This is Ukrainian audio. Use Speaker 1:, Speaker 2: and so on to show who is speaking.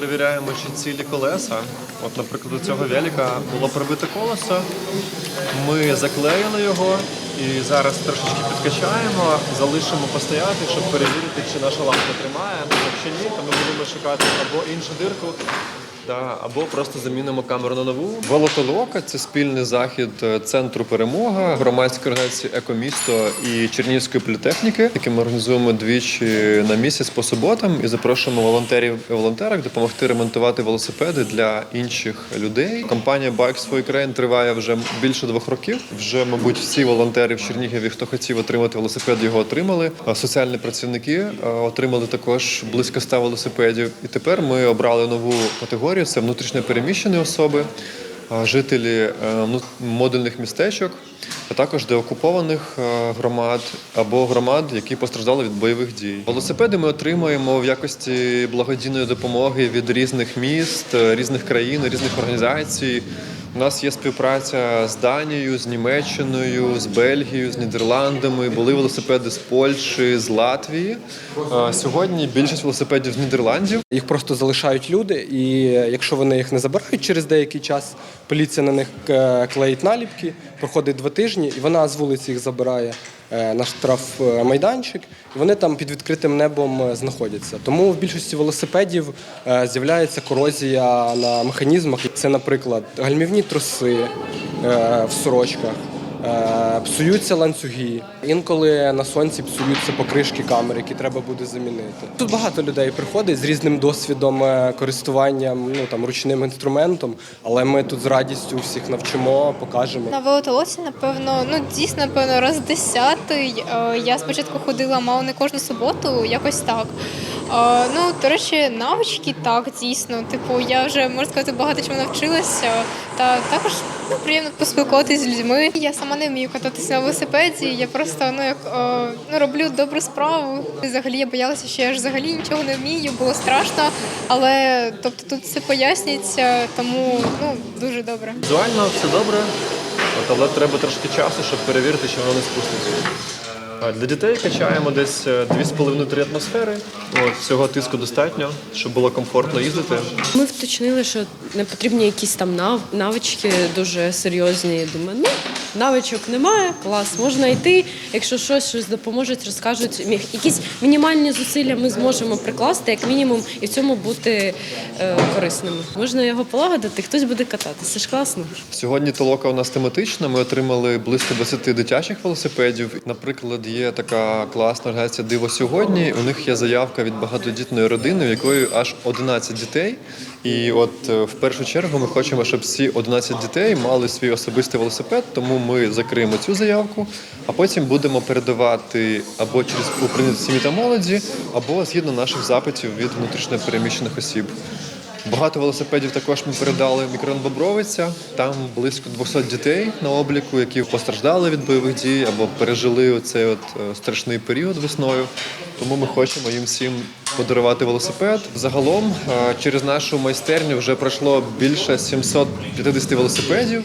Speaker 1: перевіряємо, чи цілі колеса. От, наприклад, у цього велика було прибите колесо. Ми заклеїли його і зараз трошечки підкачаємо, залишимо постояти, щоб перевірити, чи наша лампа тримає. Якщо ні, то ми будемо шукати або іншу дирку. Да, або просто замінимо камеру на нову. Волотолока це спільний захід е, центру перемога, громадської організації Екомісто і Чернігівської політехніки, який ми організуємо двічі на місяць по суботам і запрошуємо волонтерів і волонтерок допомогти ремонтувати велосипеди для інших людей. Компанія Bikes for Ukraine триває вже більше двох років. Вже, мабуть, всі волонтери в Чернігові, хто хотів отримати велосипед, його отримали. Соціальні працівники е, отримали також близько 100 велосипедів. І тепер ми обрали нову категорію: це внутрішньо переміщені особи, жителі е, модульних містечок, а також деокупованих е, громад або громад, які постраждали від бойових дій. Велосипеди ми отримуємо в якості благодійної допомоги від різних міст, е, різних країн, різних організацій. У нас є співпраця з Данією, з Німеччиною, з Бельгією, з Нідерландами. Були велосипеди з Польщі, з Латвії. Е, Сьогодні більшість велосипедів з Нідерландів.
Speaker 2: Їх просто залишають люди, і якщо вони їх не забирають через деякий час, поліція на них клеїть наліпки, проходить два тижні, і вона з вулиці їх забирає е, на штрафмайданчик, і вони там під відкритим небом е, знаходяться. Тому в більшості велосипедів е, з'являється корозія на механізмах. Це, наприклад, гальмівні троси е, в сорочках. Е, Псуються ланцюги. Інколи на сонці псуються покришки камер, які треба буде замінити. Тут багато людей приходить з різним досвідом е, користуванням ну там ручним інструментом, але ми тут з радістю всіх навчимо, покажемо.
Speaker 3: На велотолоці, напевно, ну дійсно, напевно, раз десятий. Е, Я спочатку ходила мало не кожну суботу, якось так. Ну, до речі, навички так, дійсно. Типу, я вже можна сказати, багато чому навчилася. Та також ну, приємно поспілкуватися з людьми. Я сама не вмію кататися на велосипеді. Я просто ну як е, ну роблю добру справу. Взагалі я боялася, що я ж взагалі нічого не вмію, було страшно. Але тобто тут все пояснюється, тому ну дуже добре.
Speaker 1: Візуально все добре, от, але треба трошки часу, щоб перевірити, чи воно не спуститься. Для дітей качаємо десь е, 2,5-3 атмосфери. От, цього тиску достатньо, щоб було комфортно їздити.
Speaker 4: Ми вточнили, що не потрібні якісь там нав- навички дуже серйозні. Думаю, ну навичок немає, клас, можна йти. Якщо щось щось допоможуть, розкажуть. Якісь мінімальні зусилля ми зможемо прикласти, як мінімум, і в цьому бути е, корисними. Можна його полагодити, хтось буде кататися. Це ж класно.
Speaker 1: Сьогодні толока у нас тематична. Ми отримали близько 20 дитячих велосипедів. Наприклад, є така класна організація Диво сьогодні. У них є заявка від багатодітної родини, в якої аж 11 дітей. І от е, в першу чергу ми хочемо, щоб всі 11 дітей мали свій особистий велосипед, тому ми закриємо цю заявку, а потім будемо передавати або через управління сім'ї та молоді, або згідно наших запитів від внутрішньо переміщених осіб. Багато велосипедів також ми передали в мікрорайон Бобровиця. Там близько 200 дітей на обліку, які постраждали від бойових дій або пережили оцей от е, страшний період весною. Тому ми хочемо їм всім подарувати велосипед. Загалом е, через нашу майстерню вже пройшло більше 750 велосипедів.